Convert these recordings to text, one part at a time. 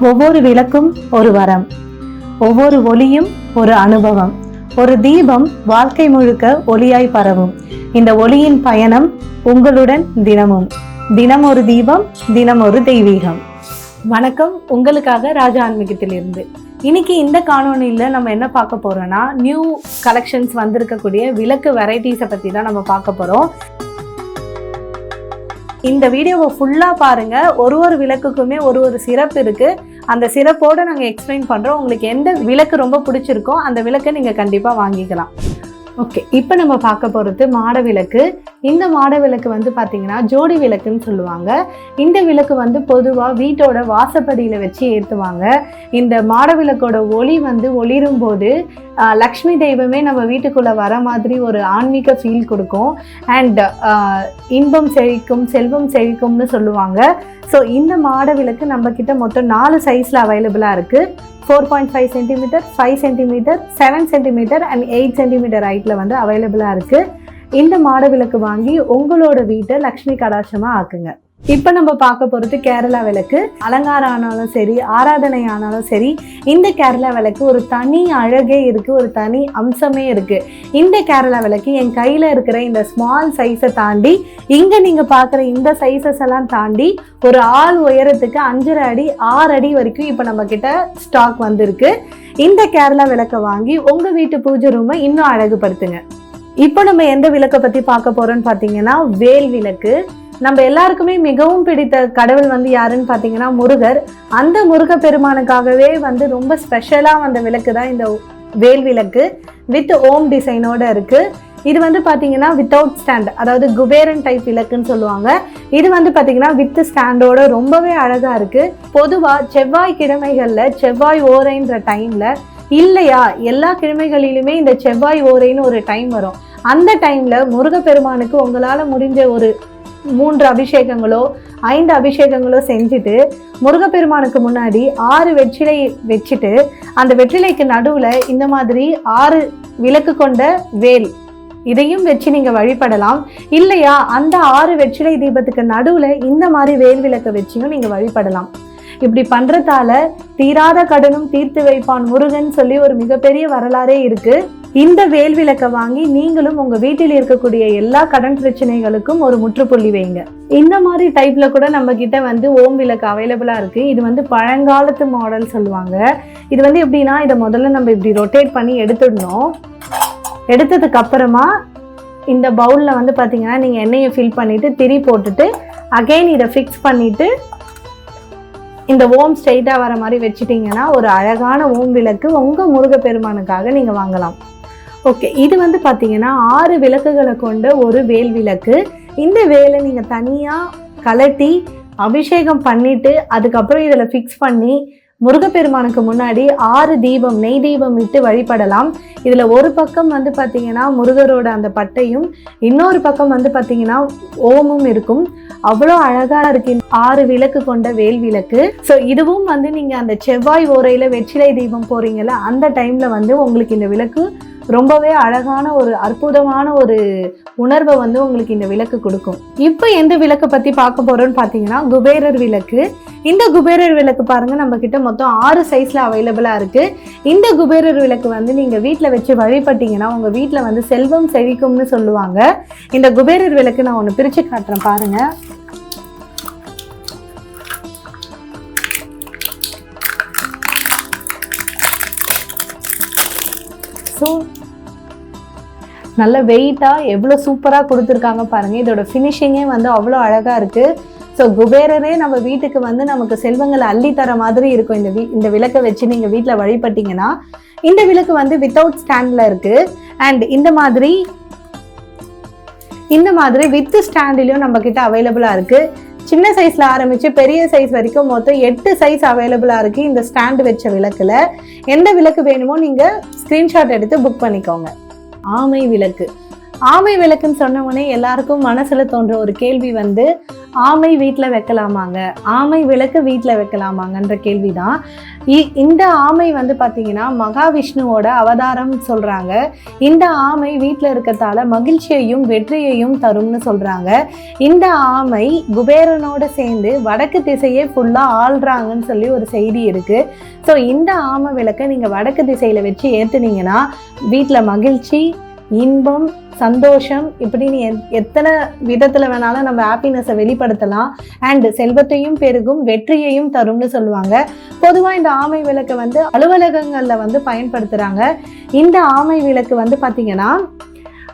ஒவ்வொரு விளக்கும் ஒரு வரம். ஒவ்வொரு ஒளியும் ஒரு அனுபவம். ஒரு தீபம் வாழ்க்கை முழுக்க ஒளியாய் பரவும். இந்த ஒளியின் பயணம் உங்களுடன் தினமும். தினம் ஒரு தீபம் தினம் ஒரு தெய்வீகம். வணக்கம். உங்களுக்காக ராஜா ஆன்மீகத்திலிருந்து. இன்னைக்கு இந்த காணொலியில் நம்ம என்ன பார்க்க போறோம்னா நியூ கலெக்ஷன்ஸ் வந்திருக்கக்கூடிய விளக்கு வெரைட்டிஸை பற்றி தான் நம்ம பார்க்க போகிறோம் இந்த வீடியோவை ஃபுல்லாக பாருங்கள் ஒரு ஒரு விளக்குக்குமே ஒரு ஒரு சிறப்பு இருக்குது அந்த சிறப்போடு நாங்கள் எக்ஸ்பிளைன் பண்ணுறோம் உங்களுக்கு எந்த விளக்கு ரொம்ப பிடிச்சிருக்கோ அந்த விளக்கை நீங்கள் கண்டிப்பாக வாங்கிக்கலாம். ஓகே இப்போ நம்ம பார்க்க போகிறது மாட விளக்கு. இந்த மாட விளக்கு வந்து பார்த்தீங்கன்னா ஜோடி விளக்குன்னு சொல்லுவாங்க. இந்த விளக்கு வந்து பொதுவாக வீட்டோட வாசப்படியில் வச்சு ஏற்றுவாங்க இந்த மாட விளக்கோட ஒளி வந்து ஒளிரும் போது லக்ஷ்மி தெய்வமே நம்ம வீட்டுக்குள்ளே வர மாதிரி ஒரு ஆன்மீக ஃபீல் கொடுக்கும். அண்ட் இன்பம் செழிக்கும் செல்வம் செழிக்கும்னு சொல்லுவாங்க. ஸோ இந்த மாட விளக்கு நம்ம மொத்தம் நாலு சைஸில் அவைலபிளாக இருக்குது four point five centimetre five centimetre seven centimetre and eight centimetre ஹைட்டில் வந்து அவைலபிளாக இருக்குது இந்த மாட விளக்கு வாங்கி உங்களோட வீட்டை லக்ஷ்மி கடாட்சமாக ஆக்குங்க. இப்போ நம்ம பார்க்க போகிறது கேரளா விளக்கு. அலங்காரம் ஆனாலும் சரி ஆராதனை ஆனாலும் சரி இந்த கேரளா விளக்கு ஒரு தனி அழகே இருக்குது ஒரு தனி அம்சமே இருக்குது இந்த கேரளா விளக்கு என் கையில் இருக்கிற இந்த ஸ்மால் சைஸை தாண்டி இங்கே நீங்கள் பார்க்குற இந்த சைஸஸ் எல்லாம் தாண்டி ஒரு ஆள் உயரத்துக்கு அஞ்சரை அடி ஆறு அடி வரைக்கும் இப்போ நம்ம கிட்ட ஸ்டாக் வந்திருக்கு. இந்த கேரளா விளக்கை வாங்கி உங்கள் வீட்டு பூஜை ரூமை இன்னும் அழகுபடுத்துங்க. இப்போ நம்ம எந்த விளக்கை பற்றி பார்க்க போகிறோம்னு பார்த்தீங்கன்னா வேல் விளக்கு. நம்ம எல்லாருக்குமே மிகவும் பிடித்த கடவுள் வந்து யாருன்னு பார்த்தீங்கன்னா முருகர். அந்த முருக பெருமானுக்காகவே வந்து ரொம்ப ஸ்பெஷலாக வந்த விளக்கு தான் இந்த வேல் விளக்கு. வித் ஓம் டிசைனோட இருக்கு. இது வந்து பார்த்தீங்கன்னா வித்தவுட் ஸ்டாண்ட் அதாவது குபேரன் டைப் விளக்குன்னு சொல்லுவாங்க. இது வந்து பார்த்தீங்கன்னா வித் ஸ்டாண்டோட ரொம்பவே அழகாக இருக்கு. பொதுவாக செவ்வாய் கிழமைகளில் செவ்வாய் ஓரைன்ற டைமில் இல்லையா எல்லா கிழமைகளிலுமே இந்த செவ்வாய் ஓரைன்னு ஒரு டைம் வரும். அந்த டைமில் முருகப்பெருமானுக்கு உங்களால் முடிஞ்ச ஒரு மூன்று அபிஷேகங்களோ ஐந்து அபிஷேகங்களோ செஞ்சுட்டு முருகப்பெருமானுக்கு முன்னாடி ஆறு வெற்றிலை வச்சுட்டு அந்த வெற்றிலைக்கு நடுவுல இந்த மாதிரி ஆறு விளக்கு கொண்ட வேல். இதையும் வச்சு நீங்க வழிபடலாம். இல்லையா அந்த ஆறு வெற்றிலை தீபத்துக்கு நடுவுல இந்த மாதிரி வேல் விளக்க வச்சியும் நீங்க வழிபடலாம். இப்படி பண்றதால தீராத கடனும் தீர்த்து வைப்பான் முருகன் சொல்லி ஒரு மிகப்பெரிய வரலாறே இருக்கு. இந்த வேல் விளக்கை வாங்கி நீங்களும் உங்க வீட்டில் இருக்கக்கூடிய எல்லா கடன் பிரச்சனைகளுக்கும் ஒரு முற்றுப்புள்ளி வைங்க. இந்த மாதிரி டைப்ல கூட நம்ம கிட்ட வந்து ஓம் விளக்கு அவைலபிளா இருக்கு. இது வந்து பழங்காலத்து மாடல் சொல்லுவாங்க. இது வந்து எப்படின்னா இதை முதல்ல நம்ம இப்படி ரொட்டேட் பண்ணி எடுத்துடணும். எடுத்ததுக்கு அப்புறமா இந்த பவுலில் வந்து பார்த்தீங்கன்னா நீங்கள் எண்ணெயை ஃபில் பண்ணிவிட்டு திரி போட்டுட்டு அகைன் இதை ஃபிக்ஸ் பண்ணிவிட்டு இந்த ஓம் ஸ்ட்ரைட்டாக வர மாதிரி வச்சுட்டிங்கன்னா ஒரு அழகான ஓம் விளக்கு உங்கள் முருகப்பெருமானுக்காக நீங்கள் வாங்கலாம். ஓகே இது வந்து பார்த்தீங்கன்னா ஆறு விளக்குகளை கொண்ட ஒரு வேல் விளக்கு. இந்த வேலை நீங்கள் தனியாக கலட்டி அபிஷேகம் பண்ணிட்டு அதுக்கப்புறம் இதில் ஃபிக்ஸ் பண்ணி முருகப்பெருமானுக்கு முன்னாடி ஆறு தீபம் நெய் தீபம் விட்டு வழிபடலாம். இதில் ஒரு பக்கம் வந்து பார்த்திங்கன்னா முருகரோட அந்த பட்டையும் இன்னொரு பக்கம் வந்து பார்த்திங்கன்னா ஓமும் இருக்கும். அவ்வளோ அழகாக இருக்கு ஆறு விளக்கு கொண்ட வேல் விளக்கு. ஸோ இதுவும் வந்து நீங்கள் அந்த செவ்வாய் ஓரையில் வெற்றிலை தீபம் போறீங்கல்ல அந்த டைமில் வந்து உங்களுக்கு இந்த விளக்கு ரொம்பவே அழகான ஒரு அற்புதமான ஒரு உணர்வை வந்து உங்களுக்கு இந்த விளக்கு கொடுக்கும். இப்போ எந்த விளக்கை பற்றி பார்க்க போகிறோன்னு பார்த்தீங்கன்னா குபேரர் விளக்கு. இந்த குபேரர் விளக்கு பாருங்கள் நம்ம கிட்ட மொத்தம் ஆறு சைஸில் அவைலபிளாக இருக்குது இந்த குபேரர் விளக்கு வந்து நீங்கள் வீட்டில் வச்சு வழிபட்டிங்கன்னா உங்கள் வீட்டில் வந்து செல்வம் செழிக்கும்னு சொல்லுவாங்க. இந்த குபேரர் விளக்கு நான் ஒன்று பிரித்து காட்டுறேன் பாருங்கள் ஸோ நல்ல வெயிட்டாக எவ்வளோ சூப்பராக கொடுத்துருக்காங்க பாருங்கள் இதோட ஃபினிஷிங்கே வந்து அவ்வளோ அழகாக இருக்குது ஸோ குபேரரே நம்ம வீட்டுக்கு வந்து நமக்கு செல்வங்களை அள்ளி தர மாதிரி இருக்கும். இந்த வீ இந்த விளக்கை வச்சு நீங்கள் வீட்டில் வழிபட்டீங்கன்னா இந்த விளக்கு வந்து வித்தவுட் ஸ்டாண்டில் இருக்குது அண்ட் இந்த மாதிரி இந்த மாதிரி வித் ஸ்டாண்ட்லேயும் நம்ம கிட்ட அவைலபிளாக இருக்குது சின்ன சைஸில் ஆரம்பித்து பெரிய சைஸ் வரைக்கும் மொத்தம் எட்டு சைஸ் அவைலபிளாக இருக்குது இந்த ஸ்டாண்டு வச்ச விளக்கில். எந்த விளக்கு வேணுமோ நீங்கள் ஸ்க்ரீன்ஷாட் எடுத்து புக் பண்ணிக்கோங்க. ஆமை விளக்கு. ஆமை விளக்குன்னு சொன்ன உடனே எல்லாருக்கும் மனசுல தோன்ற ஒரு கேள்வி வந்து ஆமை வீட்டில் வைக்கலாமாங்க? ஆமை விளக்கு வீட்டில் வைக்கலாமாங்கன்ற கேள்விதான். இ- இந்த ஆமை வந்து பார்த்தீங்கன்னா மகாவிஷ்ணுவோட அவதாரம் சொல்றாங்க. இந்த ஆமை வீட்டில் இருக்கத்தால மகிழ்ச்சியையும் வெற்றியையும் தரும்னு சொல்றாங்க. இந்த ஆமை குபேரனோட சேர்ந்து வடக்கு திசையே ஃபுல்லாக ஆள்றாங்கன்னு சொல்லி ஒரு செய்தி இருக்கு. ஸோ இந்த ஆமை விளக்கை நீங்கள் வடக்கு திசையில் வச்சு ஏற்றுனீங்கன்னா வீட்டில் மகிழ்ச்சி இன்பம் சந்தோஷம் இப்படின்னு எத்- எத்தனை விதத்தில் வேணாலும் நம்ம ஹாப்பினஸை வெளிப்படுத்தலாம். அண்ட் செல்வத்தையும் பெருகும் வெற்றியையும் தரும்னு சொல்லுவாங்க. பொதுவாக இந்த ஆமை விளக்கை வந்து அலுவலகங்களில் வந்து பயன்படுத்துகிறாங்க இந்த ஆமை விளக்கு வந்து பார்த்திங்கன்னா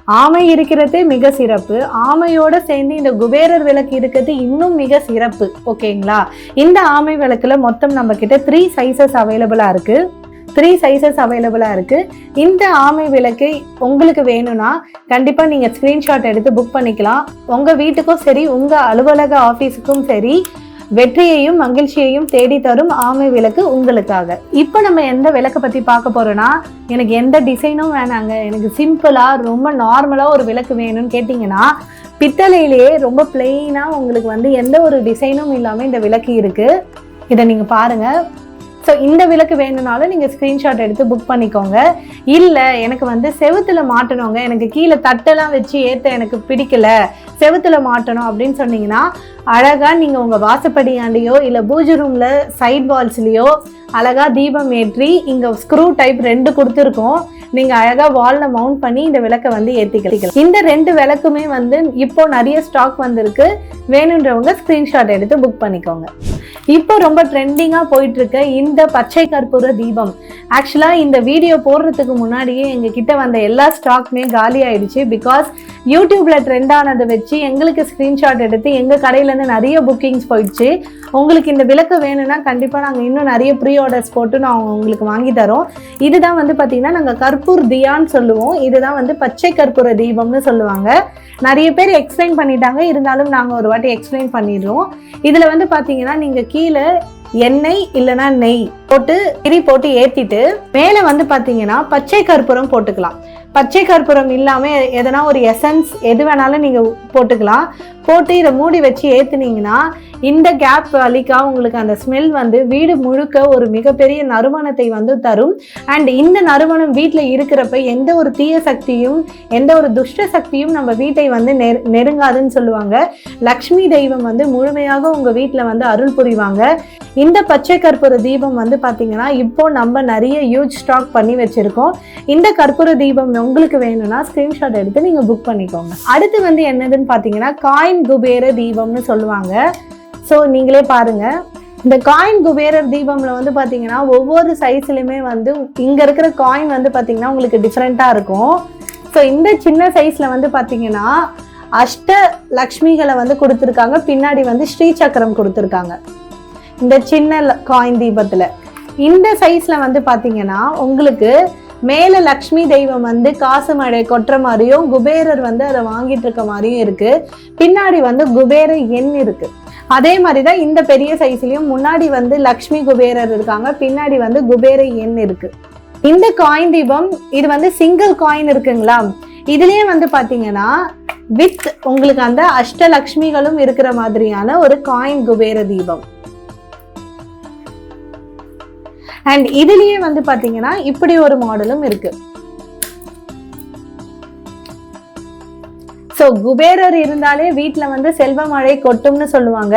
ஆமை இருக்கிறது மிக சிறப்பு. ஆமையோட சேர்ந்து இந்த குபேரர் விளக்கு இருக்கிறது இன்னும் மிக சிறப்பு. ஓகேங்களா? இந்த ஆமை விளக்குல மொத்தம் நம்ம கிட்ட த்ரீ சைசஸ் அவைலபிளா இருக்கு. த்ரீ சைஸஸ் அவைலபிளாக இருக்குது இந்த ஆமை விளக்கு உங்களுக்கு வேணும்னா கண்டிப்பாக நீங்கள் ஸ்க்ரீன்ஷாட் எடுத்து புக் பண்ணிக்கலாம். உங்கள் வீட்டுக்கும் சரி உங்கள் அலுவலக ஆஃபீஸுக்கும் சரி வெற்றியையும் மகிழ்ச்சியையும் தேடி தரும் ஆமை விளக்கு உங்களுக்காக. இப்போ நம்ம எந்த விளக்கை பற்றி பார்க்க போகிறோன்னா எனக்கு எந்த டிசைனும் வேணாங்க. எனக்கு சிம்பிளாக ரொம்ப நார்மலாக ஒரு விளக்கு வேணும்னு கேட்டிங்கன்னா பித்தளையிலேயே ரொம்ப பிளெயினாக உங்களுக்கு வந்து எந்த ஒரு டிசைனும் இல்லாமல் இந்த விளக்கு இருக்குது இதை நீங்கள் பாருங்கள் ஸோ இந்த விளக்கு வேணும்னாலும் நீங்கள் ஸ்க்ரீன்ஷாட் எடுத்து புக் பண்ணிக்கோங்க. இல்லை எனக்கு வந்து செவுத்துல மாட்டணுங்க. எனக்கு கீழே தட்டெல்லாம் வச்சு ஏற்ற எனக்கு பிடிக்கல. செவுத்துல மாட்டணும் அப்படின்னு சொன்னீங்கன்னா அழகாக நீங்கள் உங்கள் வாசப்படியாண்டியோ இல்லை பூஜை ரூமில் சைட் வால்ஸ்லேயோ அழகாக தீபம் ஏற்றி இங்கே ஸ்க்ரூ டைப் ரெண்டு கொடுத்துருக்கோம். நீங்கள் அழகாக வாலில் மவுண்ட் பண்ணி இந்த விளக்கை வந்து ஏற்றிக்கலாம் இந்த ரெண்டு விளக்குமே வந்து இப்போ நிறைய ஸ்டாக் வந்திருக்கு. வேணுன்றவங்க ஸ்க்ரீன்ஷாட் எடுத்து புக் பண்ணிக்கோங்க. இப்போ ரொம்ப ட்ரெண்டிங்காக போயிட்டு இருக்க இந்த பச்சை கற்பூர தீபம். ஆக்சுவலாக இந்த வீடியோ போடுறதுக்கு முன்னாடியே எங்கள் கிட்ட வந்த எல்லா ஸ்டாக்குமே காலி ஆயிடுச்சு. பிகாஸ் யூடியூப்ல ட்ரெண்ட் ஆனதை வச்சு எங்களுக்கு ஸ்க்ரீன்ஷாட் எடுத்து எங்கள் கடையிலேருந்து நிறைய புக்கிங்ஸ் போயிடுச்சு. உங்களுக்கு இந்த விளக்கு வேணும்னா கண்டிப்பாக நாங்கள் இன்னும் நிறைய ப்ரீ ஆர்டர்ஸ் போட்டு நான் உங்களுக்கு வாங்கி தரோம். இதுதான் வந்து பார்த்திங்கன்னா நாங்கள் கற்பூர் தியான்னு சொல்லுவோம். இதுதான் வந்து பச்சை கற்பூர தீபம்னு சொல்லுவாங்க. நிறைய பேர் எக்ஸ்பிளைன் பண்ணிட்டாங்க. இருந்தாலும் நாங்கள் ஒரு வாட்டி எக்ஸ்பிளைன் பண்ணிடுறோம் இதில் வந்து பார்த்தீங்கன்னா நீங்கள் கீழே எண்ணெய் இல்லைன்னா நெய் போட்டு திரி போட்டு ஏற்றிட்டு மேலே வந்து பார்த்தீங்கன்னா பச்சை கற்பூரம் போட்டுக்கலாம். பச்சை கற்பூரம் இல்லாமல் எதனா ஒரு எசன்ஸ் எது வேணாலும் நீங்கள் போட்டுக்கலாம். போட்டு இதை மூடி வச்சு ஏற்றுனீங்கன்னா இந்த கேப் வலிக்கா உங்களுக்கு அந்த ஸ்மெல் வந்து வீடு முழுக்க ஒரு மிகப்பெரிய நறுமணத்தை வந்து தரும். அண்ட் இந்த நறுமணம் வீட்டில் இருக்கிறப்ப எந்த ஒரு தீய சக்தியும் எந்த ஒரு துஷ்ட சக்தியும் நம்ம வீட்டை வந்து நெரு நெருங்காதுன்னு சொல்லுவாங்க. லக்ஷ்மி தெய்வம் வந்து முழுமையாக உங்கள் வீட்டில் வந்து அருள் புரிவாங்க. இந்த பச்சை கற்பூர தீபம் வந்து பார்த்தீங்கன்னா இப்போ நம்ம நிறைய யூஜ் ஸ்டாக் பண்ணி வச்சுருக்கோம். இந்த கற்பூர தீபம் உங்களுக்கு வேணும்னா ஸ்க்ரீன்ஷாட் எடுத்து நீங்கள் புக் பண்ணிக்கோங்க. அடுத்து வந்து என்னதுன்னு பார்த்தீங்கன்னா காயின் குபேர தீபம்னு சொல்லுவாங்க. ஸோ நீங்களே பாருங்க. இந்த காயின் குபேரர் தீபம்ல வந்து பார்த்தீங்கன்னா ஒவ்வொரு சைஸ்லையுமே வந்து இங்கே இருக்கிற காயின் வந்து பார்த்தீங்கன்னா உங்களுக்கு டிஃப்ரெண்ட்டாக இருக்கும். ஸோ இந்த சின்ன சைஸில் வந்து பார்த்தீங்கன்னா அஷ்ட லக்ஷ்மிகளை வந்து கொடுத்துருக்காங்க. பின்னாடி வந்து ஸ்ரீ சக்கரம் கொடுத்துருக்காங்க. இந்த சின்ன காயின் தீபத்தில். இந்த சைஸ்ல வந்து பார்த்தீங்கன்னா உங்களுக்கு மேல லக்ஷ்மி தெய்வம் வந்து காசு மழை கொட்டுற மாதிரியும் குபேரர் வந்து அதை வாங்கிட்டு இருக்க மாதிரியும் இருக்கு. பின்னாடி வந்து குபேர எண் இருக்கு. அதே மாதிரி தான் இந்த பெரிய சைஸ்லயும் முன்னாடி வந்து லக்ஷ்மி குபேரர் இருக்காங்க பின்னாடி வந்து குபேர எண் இருக்கு. இந்த காயின் தீபம் இது வந்து சிங்கிள் காயின் இருக்குங்களா? இதுலயே வந்து பாத்தீங்கன்னா வித் உங்களுக்கு அந்த அஷ்டலக்ஷ்மிகளும் இருக்கிற மாதிரியான ஒரு காயின் குபேர தீபம். அண்ட் இதுலயே வந்து பாத்தீங்கன்னா இப்படி ஒரு மாடலும் இருக்கு. ஸோ குபேரர் இருந்தாலே வீட்டில் வந்து செல்வ மழை கொட்டும்னு சொல்லுவாங்க.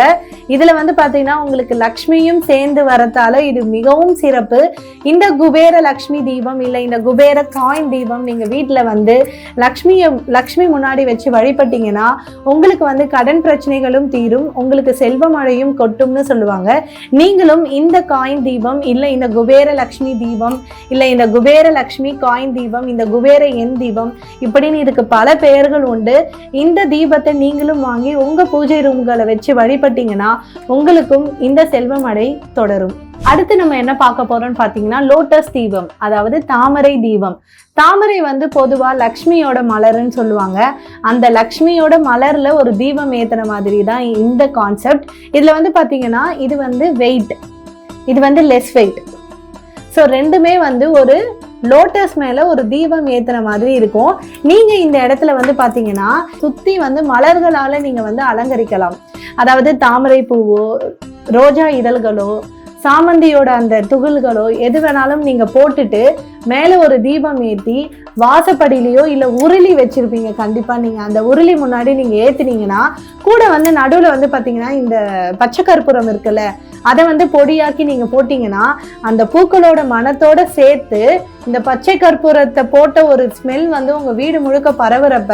இதில் வந்து பார்த்தீங்கன்னா உங்களுக்கு லக்ஷ்மியும் சேர்ந்து வரத்தால இது மிகவும் சிறப்பு. இந்த குபேர லக்ஷ்மி தீபம் இல்லை இந்த குபேர காயின் தீபம் நீங்கள் வீட்டில் வந்து லக்ஷ்மியை லக்ஷ்மி முன்னாடி வச்சு வழிபட்டீங்கன்னா உங்களுக்கு வந்து கடன் பிரச்சனைகளும் தீரும் உங்களுக்கு செல்வ மழையும் கொட்டும்னு சொல்லுவாங்க. நீங்களும் இந்த காயின் தீபம் இல்லை இந்த குபேர லக்ஷ்மி தீபம் இல்லை இந்த குபேர லக்ஷ்மி காயின் தீபம் இந்த குபேர எண் தீபம் இப்படின்னு இதுக்கு பல பெயர்கள் உண்டு. இந்த தீபத்தை நீங்களும் வாங்கி உங்க பூஜை ரூம்களை வச்சு வழிபட்டீங்கன்னா உங்களுக்கும் இந்த செல்வம் அடை தொடரும். அடுத்து நம்ம என்ன பார்க்க போறோம்னு பார்த்தீங்கன்னா லோட்டஸ் தீபம் அதாவது தாமரை தீபம். தாமரை வந்து பொதுவா லக்ஷ்மியோட மலர்னு சொல்லுவாங்க. அந்த லக்ஷ்மியோட மலர்ல ஒரு தீபம் ஏத்துன மாதிரி தான் இந்த கான்செப்ட் இதுல வந்து பார்த்தீங்கன்னா இது வந்து வெயிட் இது வந்து லெஸ் வெயிட் ஸோ ரெண்டுமே வந்து ஒரு லோட்டஸ் மேலே ஒரு தீபம் ஏத்துன மாதிரி இருக்கும். நீங்கள் இந்த இடத்துல வந்து பார்த்தீங்கன்னா சுற்றி வந்து மலர்களால் நீங்கள் வந்து அலங்கரிக்கலாம். அதாவது தாமரை பூவோ ரோஜா இதழ்களோ சாமந்தியோட அந்த துகள்களோ எது வேணாலும் நீங்கள் போட்டுட்டு மேலே ஒரு தீபம் ஏற்றி வாசப்படியிலையோ இல்லை உருளி வச்சிருப்பீங்க கண்டிப்பாக நீங்கள் அந்த உருளி முன்னாடி நீங்கள் ஏற்றுனீங்கன்னா கூட வந்து நடுவில் வந்து பார்த்தீங்கன்னா இந்த பச்சை கற்பூரம் இருக்குல்ல அதை வந்து பொடியாக்கி நீங்கள் போட்டிங்கன்னா அந்த பூக்களோட மனத்தோட சேர்த்து இந்த பச்சை கற்பூரத்தை போட்ட ஒரு ஸ்மெல் வந்து உங்கள் வீடு முழுக்க பரவுறப்ப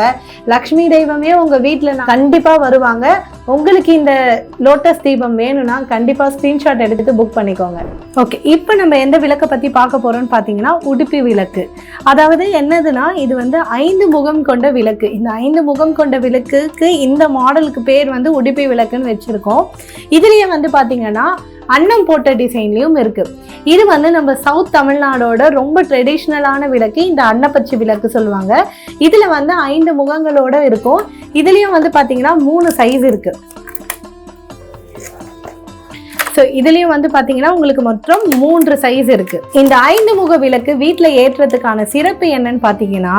லக்ஷ்மி தெய்வமே உங்கள் வீட்டில் கண்டிப்பாக வருவாங்க. உங்களுக்கு இந்த லோட்டஸ் தீபம் வேணும்னா கண்டிப்பாக ஸ்க்ரீன்ஷாட் எடுத்துட்டு புக் பண்ணிக்கோங்க. ஓகே இப்போ நம்ம எந்த விளக்கை பற்றி பார்க்க போகிறோம்னு பார்த்தீங்கன்னா உடுப்பி விளக்கு. அதாவது என்னதுன்னா இது வந்து ஐந்து முகம் கொண்ட விளக்கு. இந்த ஐந்து முகம் கொண்ட விளக்குக்கு இந்த மாடலுக்கு பேர் வந்து உடுப்பி விளக்குன்னு வச்சுருக்கோம். இதுலேயே வந்து பார்த்தீங்கன்னா அன்னம் போட்ட டிசைன்லயும் இருக்கு. இது வந்து நம்ம சவுத் தமிழ்நாடோட ரொம்ப ட்ரெடிஷ்னலான விளக்கு இந்த அன்னப்பச்சி விளக்கு சொல்லுவாங்க. இதுல வந்து ஐந்து முகங்களோட இருக்கும். இதுலயும் வந்து பாத்தீங்கன்னா மூணு சைஸ் இருக்கு. ஸோ இதுலேயும் வந்து பார்த்தீங்கன்னா உங்களுக்கு மொத்தம் மூன்று சைஸ் இருக்கு. இந்த ஐந்து முக விளக்கு வீட்டில் ஏற்றுறதுக்கான சிறப்பு என்னன்னு பார்த்தீங்கன்னா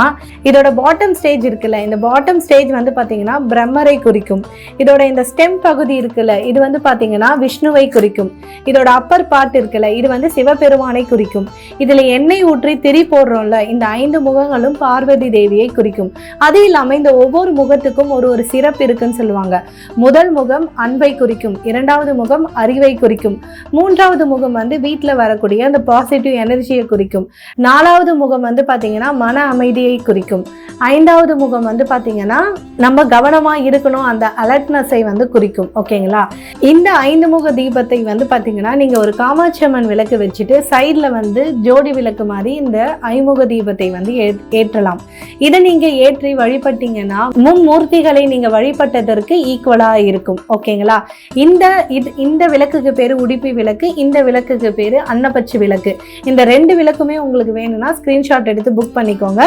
இதோட பாட்டம் ஸ்டேஜ் இருக்குல்ல இந்த பாட்டம் ஸ்டேஜ் வந்து பார்த்தீங்கன்னா பிரம்மரை குறிக்கும். இதோட இந்த ஸ்டெம் பகுதி இருக்குல்ல இது வந்து பார்த்தீங்கன்னா விஷ்ணுவை குறிக்கும். இதோட அப்பர் பார்ட் இருக்குல்ல இது வந்து சிவபெருமானை குறிக்கும். இதில் எண்ணெய் ஊற்றி திரி போடுறோம்ல இந்த ஐந்து முகங்களும் பார்வதி தேவியை குறிக்கும். அது இல்லாமல் இந்த ஒவ்வொரு முகத்துக்கும் ஒரு ஒரு சிறப்பு இருக்குன்னு சொல்லுவாங்க. முதல் முகம் அன்பை குறிக்கும் இரண்டாவது முகம் அறிவை குறிக்கும். குறிக்கும். மூன்றாவது முகம் வந்து வீட்டில் வரக்கூடிய அந்த பாசிட்டிவ் எனர்ஜியை குறிக்கும். நாலாவது முகம் வந்து பார்த்தீங்கன்னா மன அமைதியை குறிக்கும். ஐந்தாவது முகம் வந்து பார்த்தீங்கன்னா நம்ம கவனமாக இருக்கணும் அந்த அலர்ட்னஸை வந்து குறிக்கும். ஓகேங்களா? இந்த ஐந்து முக தீபத்தை வந்து பார்த்தீங்கன்னா நீங்கள் ஒரு காமாட்சியம்மன் விளக்கு வச்சுட்டு சைடில் வந்து ஜோடி விளக்கு மாதிரி இந்த ஐமுக தீபத்தை வந்து ஏற்றலாம். இதை நீங்கள் ஏற்றி வழிபட்டீங்கன்னா மும்மூர்த்திகளை நீங்கள் வழிபட்டதற்கு ஈக்குவலாக இருக்கும். ஓகேங்களா? இந்த இது இந்த விளக்குக்கு விளக்குக்கு பேர் உடுப்பி விளக்கு இந்த விளக்குக்கு பேர் அன்னப்பச்சி விளக்கு. இந்த ரெண்டு விளக்குமே உங்களுக்கு வேணும்னா ஸ்க்ரீன்ஷாட் எடுத்து புக் பண்ணிக்கோங்க.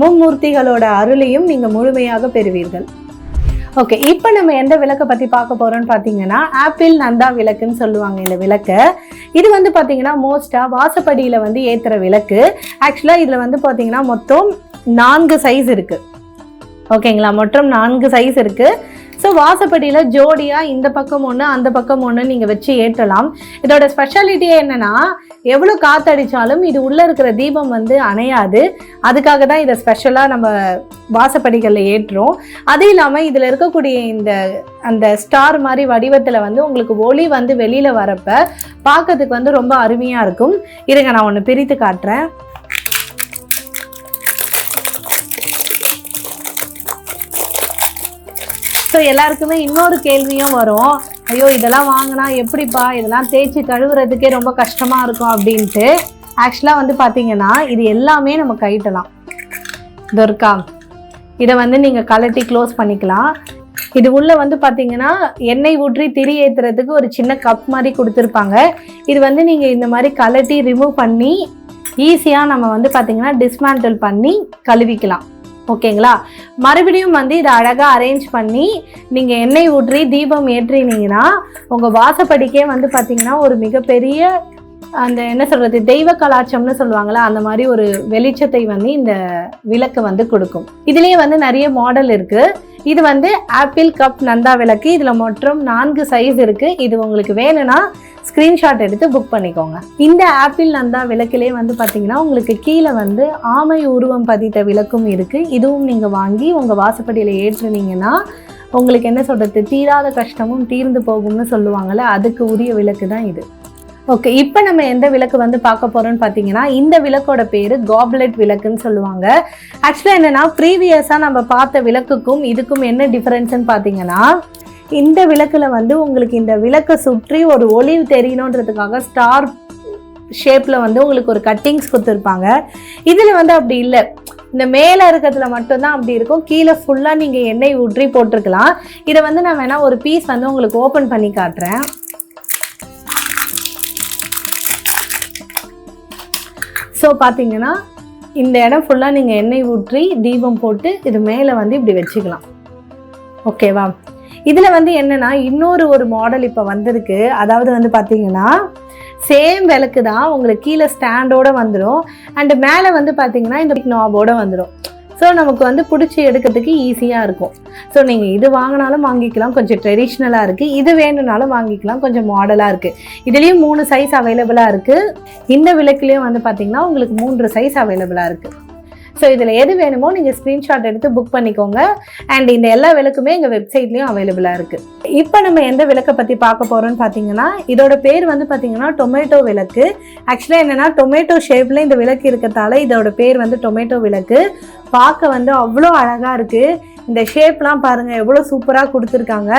மும்மூர்த்திகளோட அருளையும் நீங்கள் முழுமையாக பெறுவீர்கள். ஓகே இப்போ நம்ம எந்த விளக்கை பற்றி பார்க்க போகிறோம்னு பார்த்தீங்கன்னா ஆப்பிள் நந்தா விளக்குன்னு சொல்லுவாங்க இந்த விளக்கு. இது வந்து பார்த்தீங்கன்னா மோஸ்ட்டாக வாசப்படியில் வந்து ஏற்றுற விளக்கு. ஆக்சுவலாக இதில் வந்து பார்த்தீங்கன்னா மொத்தம் நான்கு சைஸ் இருக்குது ஓகேங்களா மொத்தம் நான்கு சைஸ் இருக்குது ஸோ வாசப்படியில் ஜோடியாக இந்த பக்கம் ஒன்று அந்த பக்கம் ஒன்று நீங்கள் வச்சு ஏற்றலாம். இதோட ஸ்பெஷாலிட்டியே என்னன்னா எவ்வளோ காற்றடிச்சாலும் இது உள்ளே இருக்கிற தீபம் வந்து அணையாது. அதுக்காக தான் இதை ஸ்பெஷலாக நம்ம வாசப்படிகளில் ஏற்றுறோம். அது இல்லாமல் இதில் இருக்கக்கூடிய இந்த அந்த ஸ்டார் மாதிரி வடிவத்தில் வந்து உங்களுக்கு ஒளி வந்து வெளியில் வரப்ப பார்க்கறதுக்கு வந்து ரொம்ப அருமையாக இருக்கும். இருங்க நான் ஒன்று பிரித்து காட்டுறேன். ஸோ எல்லாருக்குமே இன்னொரு கேள்வியும் வரும். ஐயோ இதெல்லாம் வாங்கினா எப்படிப்பா? இதெல்லாம் தேய்ச்சி கழுவுறதுக்கே ரொம்ப கஷ்டமாக இருக்கும் அப்படின்ட்டு. ஆக்சுவலாக வந்து பார்த்தீங்கன்னா இது எல்லாமே நம்ம கைட்டலாம். துர்கா இதை வந்து நீங்கள் கலட்டி க்ளோஸ் பண்ணிக்கலாம். இது உள்ள வந்து பார்த்தீங்கன்னா எண்ணெய் ஊற்றி திரி ஏற்றுறதுக்கு ஒரு சின்ன கப் மாதிரி கொடுத்துருப்பாங்க. இது வந்து நீங்கள் இந்த மாதிரி கலட்டி ரிமூவ் பண்ணி ஈஸியாக நம்ம வந்து பார்த்தீங்கன்னா டிஸ்மேண்டில் பண்ணி கழுவிக்கலாம். ஓகேங்களா? மறுபடியும் வந்து இதை அழகாக அரேஞ்ச் பண்ணி நீங்கள் எண்ணெய் ஊற்றி தீபம் ஏற்றினீங்கன்னா உங்கள் வாசப்படிக்கே வந்து பார்த்தீங்கன்னா ஒரு மிகப்பெரிய அந்த என்ன சொல்கிறது தெய்வ கலாச்சம்னு சொல்லுவாங்களா அந்த மாதிரி ஒரு வெளிச்சத்தை வந்து இந்த விளக்கு வந்து கொடுக்கும். இதுலேயே வந்து நிறைய மாடல் இருக்குது இது வந்து ஆப்பிள் கப் நந்தா விளக்கு. இதில் மொத்தம் நான்கு சைஸ் இருக்குது இது உங்களுக்கு வேணும்னா ஸ்க்ரீன்ஷாட் எடுத்து புக் பண்ணிக்கோங்க. இந்த ஆப்பிள் நந்தா விளக்கிலே வந்து பார்த்தீங்கன்னா உங்களுக்கு கீழே வந்து ஆமை உருவம் பதித்த விளக்கும் இருக்குது இதுவும் நீங்கள் வாங்கி உங்கள் வாசப்படியில் ஏற்றுனீங்கன்னா உங்களுக்கு என்ன சொல்கிறது தீராத கஷ்டமும் தீர்ந்து போகும்னு சொல்லுவாங்கள்ல அதுக்கு உரிய விளக்கு தான் இது. ஓகே இப்போ நம்ம எந்த விளக்கு வந்து பார்க்க போகிறோம்னு பார்த்தீங்கன்னா இந்த விளக்கோட பேர் காப்லெட் விளக்குன்னு சொல்லுவாங்க. ஆக்சுவலாக என்னென்னா ப்ரீவியஸாக நம்ம பார்த்த விளக்குக்கும் இதுக்கும் என்ன டிஃபரன்ஸ்னு பார்த்தீங்கன்னா இந்த விளக்கில் வந்து உங்களுக்கு இந்த விளக்கை சுற்றி ஒரு ஒளிவு தெரியணுன்றதுக்காக ஸ்டார் ஷேப்பில் வந்து உங்களுக்கு ஒரு கட்டிங்ஸ் கொடுத்துருப்பாங்க. இதில் வந்து அப்படி இல்லை. இந்த மேலே இருக்கிறதுல மட்டும்தான் அப்படி இருக்கும். கீழே ஃபுல்லாக நீங்கள் எண்ணெய் ஊற்றி போட்டிருக்கலாம். இதை வந்து நான் வேணால் ஒரு பீஸ் வந்து உங்களுக்கு ஓப்பன் பண்ணி காட்டுறேன். ஸோ பார்த்தீங்கன்னா இந்த இடம் ஃபுல்லாக நீங்கள் எண்ணெய் ஊற்றி தீபம் போட்டு இது மேலே வந்து இப்படி வச்சுக்கலாம். ஓகேவா இதில் வந்து என்னன்னா இன்னொரு ஒரு மாடல் இப்போ வந்திருக்கு. அதாவது வந்து பார்த்தீங்கன்னா சேம் விளக்கு தான் உங்களுக்கு கீழே ஸ்டாண்டோட வந்துடும் அண்ட் மேலே வந்து பார்த்தீங்கன்னா இந்த நாபோட வந்துடும் ஸோ நமக்கு வந்து பிடிச்சி எடுக்கிறதுக்கு ஈஸியாக இருக்கும். ஸோ நீங்கள் இது வாங்கினாலும் வாங்கிக்கலாம். கொஞ்சம் ட்ரெடிஷ்னலாக இருக்குது இது வேணும்னாலும் வாங்கிக்கலாம். கொஞ்சம் மாடலாக இருக்குது இதுலேயும் மூணு சைஸ் அவைலபிளாக இருக்குது இந்த விளக்குலேயும் வந்து பார்த்தீங்கன்னா உங்களுக்கு மூன்று சைஸ் அவைலபிளாக இருக்குது ஸோ இதில் எது வேணுமோ நீங்கள் ஸ்க்ரீன்ஷாட் எடுத்து புக் பண்ணிக்கோங்க. அண்ட் இந்த எல்லா விளக்குமே எங்கள் வெப்சைட்லேயும் அவைலபிளாக இருக்குது இப்போ நம்ம எந்த விளக்கை பற்றி பார்க்க போகிறோம்னு பார்த்தீங்கன்னா இதோட பேர் வந்து பார்த்தீங்கன்னா டொமேட்டோ விளக்கு. ஆக்சுவலாக என்னென்னா டொமேட்டோ ஷேப்பில் இந்த விளக்கு இருக்கிறதால இதோட பேர் வந்து டொமேட்டோ விளக்கு. பார்க்க வந்து அவ்வளோ அழகாக இருக்குது இந்த ஷேப்லாம் பாருங்கள் எவ்வளோ சூப்பராக கொடுத்துருக்காங்க.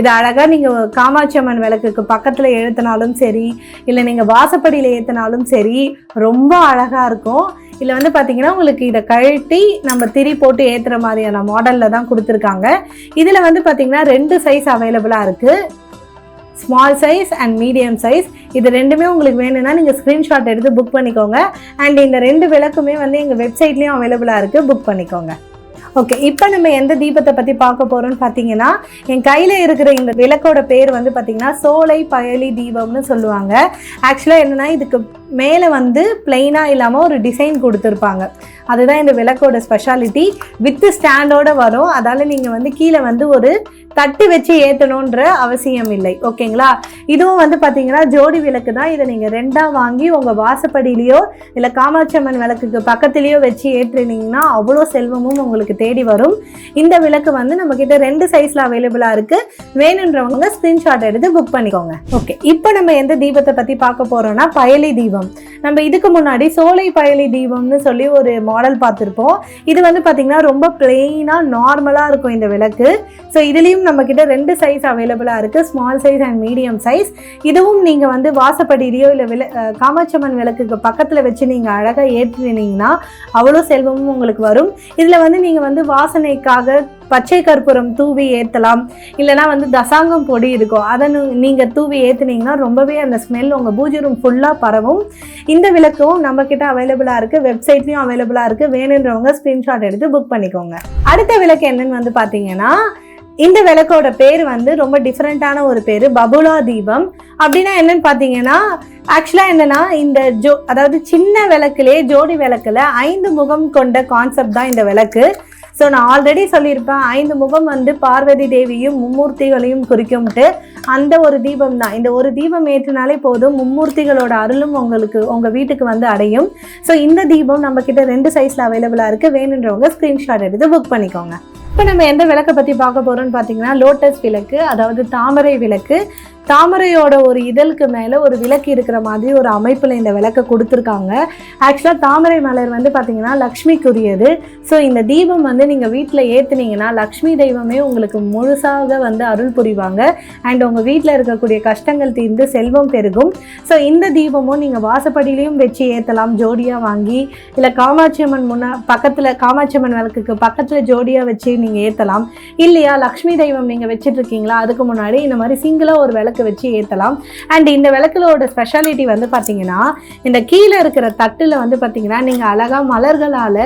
இது அழகாக நீங்கள் காமாட்சி அம்மன் விளக்குக்கு பக்கத்தில் எழுத்தினாலும் சரி இல்லை நீங்கள் வாசப்படியில் ஏற்றினாலும் சரி ரொம்ப அழகாக இருக்கும். இதில் வந்து பார்த்தீங்கன்னா உங்களுக்கு இதை கழட்டி நம்ம திரி போட்டு ஏற்றுற மாதிரியான மாடலில் தான் கொடுத்துருக்காங்க. இதில் வந்து பார்த்தீங்கன்னா ரெண்டு சைஸ் அவைலபிளாக இருக்குது small size and medium size இது ரெண்டுமே உங்களுக்கு வேணும்னா நீங்கள் ஸ்க்ரீன்ஷாட் எடுத்து புக் பண்ணிக்கோங்க. அண்ட் இந்த ரெண்டு விளக்குமே வந்து எங்கள் வெப்சைட்லேயும் அவைலபிளாக இருக்குது புக் பண்ணிக்கோங்க. ஓகே இப்போ நம்ம எந்த தீபத்தை பற்றி பார்க்க போகிறோம்னு பார்த்தீங்கன்னா என் கையில் இருக்கிற இந்த விளக்கோட பேர் வந்து பார்த்தீங்கன்னா சோலை பயலி தீபம்னு சொல்லுவாங்க. ஆக்சுவலாக என்னென்னா இதுக்கு மேலே வந்து பிளெயினாக இல்லாமல் ஒரு டிசைன் கொடுத்துருப்பாங்க. அதுதான் இந்த விளக்கோட ஸ்பெஷாலிட்டி வித்து ஸ்டாண்டோட வரும். அதால் நீங்கள் வந்து கீழே வந்து ஒரு தட்டு வச்சு ஏற்றணுன்ற அவசியம் இல்லை ஓகேங்களா? இதுவும் வந்து பார்த்தீங்கன்னா ஜோடி விளக்கு தான். இதை நீங்கள் ரெண்டாக வாங்கி உங்கள் வாசப்படியிலையோ இல்லை காமாட்சி அம்மன் விளக்குக்கு பக்கத்துலேயோ வச்சு ஏற்றுனீங்கன்னா அவ்வளோ செல்வமும் உங்களுக்கு தேடி வரும். இந்த விளக்கு வந்து நம்மக்கிட்ட ரெண்டு சைஸில் அவைலபிளாக இருக்குது வேணுன்றவங்க ஸ்க்ரீன்ஷாட் எடுத்து புக் பண்ணிக்கோங்க. ஓகே இப்போ நம்ம எந்த தீபத்தை பற்றி பார்க்க போகிறோம்னா பயலி தீபம். நம்ம இதுக்கு முன்னாடி சோலை பயலி தீபம்னு சொல்லி ஒரு மாடல் பார்த்துருப்போம். இது வந்து பார்த்திங்கன்னா ரொம்ப பிளெயினாக நார்மலாக இருக்கும் இந்த விளக்கு. ஸோ இதுலேயும் நம்மக்கிட்ட ரெண்டு சைஸ் அவைலபிளாக இருக்குது small size and medium size இதுவும் நீங்கள் வந்து வாசப்படியிலையோ இல்லை விள அஹ் காமாட்சம்மன் விளக்குக்கு பக்கத்தில் வச்சு நீங்கள் அழகாக ஏற்றினீங்கன்னா அவ்வளோ செல்வமும் உங்களுக்கு வரும். இதில் வந்து நீங்கள் வந்து வாசனைக்காக பச்சை கற்பூரம் தூவி ஏற்றலாம் இல்லைனா வந்து தசாங்கம் பொடி இருக்கும். அதை நீங்கள் தூவி ஏற்றுனீங்கன்னா ரொம்பவே அந்த ஸ்மெல் உங்கள் பூஜை ரூம் ஃபுல்லாக பரவும். இந்த விளக்கும் நம்மக்கிட்ட அவைலபிளாக இருக்குது வெப்சைட்லேயும் அவைலபிளாக இருக்குது வேணுன்றவங்க ஸ்க்ரீன்ஷாட் எடுத்து புக் பண்ணிக்கோங்க. அடுத்த விளக்கு என்னன்னு வந்து பார்த்தீங்கன்னா இந்த விளக்கோட பேர் வந்து ரொம்ப டிஃப்ரெண்ட்டான ஒரு பேர் பபுலா தீபம். அப்படின்னா என்னன்னு பார்த்தீங்கன்னா ஆக்சுவலாக என்னன்னா இந்த ஜோ அதாவது சின்ன விளக்குலேயே ஜோடி விளக்குல ஐந்து முகம் கொண்ட கான்செப்ட் தான் இந்த விளக்கு. ஸோ நான் ஆல்ரெடி சொல்லியிருப்பேன். ஐந்து முகம் வந்து பார்வதி தேவியும் மும்மூர்த்திகளையும் குறிக்கும்ட்டு. அந்த ஒரு தீபம் தான். இந்த ஒரு தீபம் ஏற்றினாலே போதும் மும்மூர்த்திகளோட அருளும் உங்களுக்கு உங்கள் வீட்டுக்கு வந்து அடையும். ஸோ இந்த தீபம் நம்மக்கிட்ட ரெண்டு சைஸில் அவைலபிளாக இருக்குது வேணுன்றவங்க ஸ்க்ரீன்ஷாட் எடுத்து புக் பண்ணிக்கோங்க. இப்போ நம்ம எந்த விளக்கை பற்றி பார்க்க போகிறோம்னு பார்த்தீங்கன்னா லோட்டஸ் விளக்கு அதாவது தாமரை விளக்கு. தாமரையோட ஒரு இதழுக்கு மேலே ஒரு விளக்கு இருக்கிற மாதிரி ஒரு அமைப்பில் இந்த விளக்கை கொடுத்துருக்காங்க. ஆக்சுவலாக தாமரை மலர் வந்து பார்த்தீங்கன்னா லக்ஷ்மிக்குரியது. ஸோ இந்த தீபம் வந்து நீங்கள் வீட்டில் ஏற்றுனீங்கன்னா லக்ஷ்மி தெய்வமே உங்களுக்கு முழுசாக வந்து அருள் புரிவாங்க. அண்ட் உங்கள் வீட்டில் இருக்கக்கூடிய கஷ்டங்கள் தீர்ந்து செல்வம் பெருகும். ஸோ இந்த தீபமும் நீங்கள் வாசப்படியிலையும் வச்சு ஏற்றலாம் ஜோடியாக வாங்கி இல்லை காமாட்சி அம்மன் முன்னா பக்கத்தில் காமாட்சி அம்மன் விளக்குக்கு பக்கத்தில் ஜோடியாக வச்சு நீங்கள் ஏற்றலாம் இல்லையா லக்ஷ்மி தெய்வம் நீங்கள் வச்சுட்டு இருக்கீங்களா அதுக்கு முன்னாடி இந்த மாதிரி சிங்கிளாக ஒரு விளக்கு வச்சு ஏற்றலாம் அண்ட் இந்த விளக்குகளோட ஸ்பெஷாலிட்டி வந்து பார்த்தீங்கன்னா இந்த கீழே இருக்கிற தட்டில் வந்து பார்த்தீங்கன்னா நீங்கள் அழகாக மலர்களால்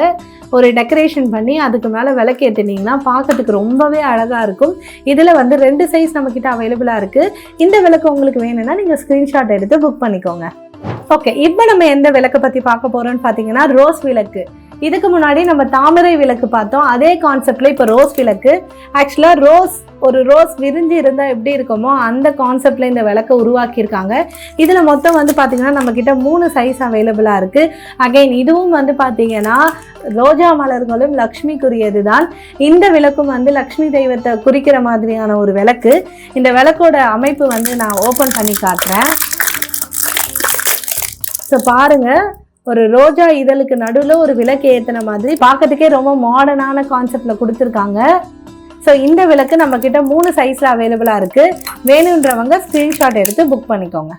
ஒரு டெக்கரேஷன் பண்ணி அதுக்கு மேலே விளக்கு ஏற்றுனீங்கன்னா பார்க்கறதுக்கு ரொம்பவே அழகாக இருக்கும். இதில் வந்து ரெண்டு சைஸ் நம்மக்கிட்ட அவைலபிளாக இருக்குது இந்த விளக்கு உங்களுக்கு வேணும்னா நீங்கள் ஸ்க்ரீன்ஷாட் எடுத்து புக் பண்ணிக்கோங்க. ஓகே இப்போ நம்ம எந்த விளக்கை பற்றி பார்க்க போகிறோம்னு பார்த்தீங்கன்னா ரோஸ் விளக்கு. இதுக்கு முன்னாடி நம்ம தாமரை விளக்கு பார்த்தோம். அதே கான்செப்டில் இப்போ ரோஸ் விளக்கு. ஆக்சுவலாக ரோஸ் ஒரு ரோஸ் விரிஞ்சு இருந்தால் எப்படி இருக்குமோ அந்த கான்செப்டில் இந்த விளக்கை உருவாக்கியிருக்காங்க. இதில் மொத்தம் வந்து பார்த்திங்கன்னா நம்மக்கிட்ட மூணு சைஸ் அவைலபிளாக இருக்குது அகைன் இதுவும் வந்து பார்த்திங்கன்னா ரோஜா மலர்களும் லக்ஷ்மிக்குரியது தான் இந்த விளக்கும் வந்து லக்ஷ்மி தெய்வத்தை குறிக்கிற மாதிரியான ஒரு விளக்கு. இந்த விளக்கோட அமைப்பு வந்து நான் ஓப்பன் பண்ணி காட்டுறேன். ஸோ பாருங்கள் ஒரு ரோஜா இதழுக்கு நடுவில் ஒரு விளக்கு ஏற்றின மாதிரி. பார்க்கறதுக்கே ரொம்ப மாடர்னான கான்செப்டில் கொடுத்துருக்காங்க. ஸோ இந்த விளக்கு நம்மக்கிட்ட மூணு சைஸில் அவைலபிளாக இருக்குது வேணுன்றவங்க ஸ்க்ரீன்ஷாட் எடுத்து புக் பண்ணிக்கோங்க.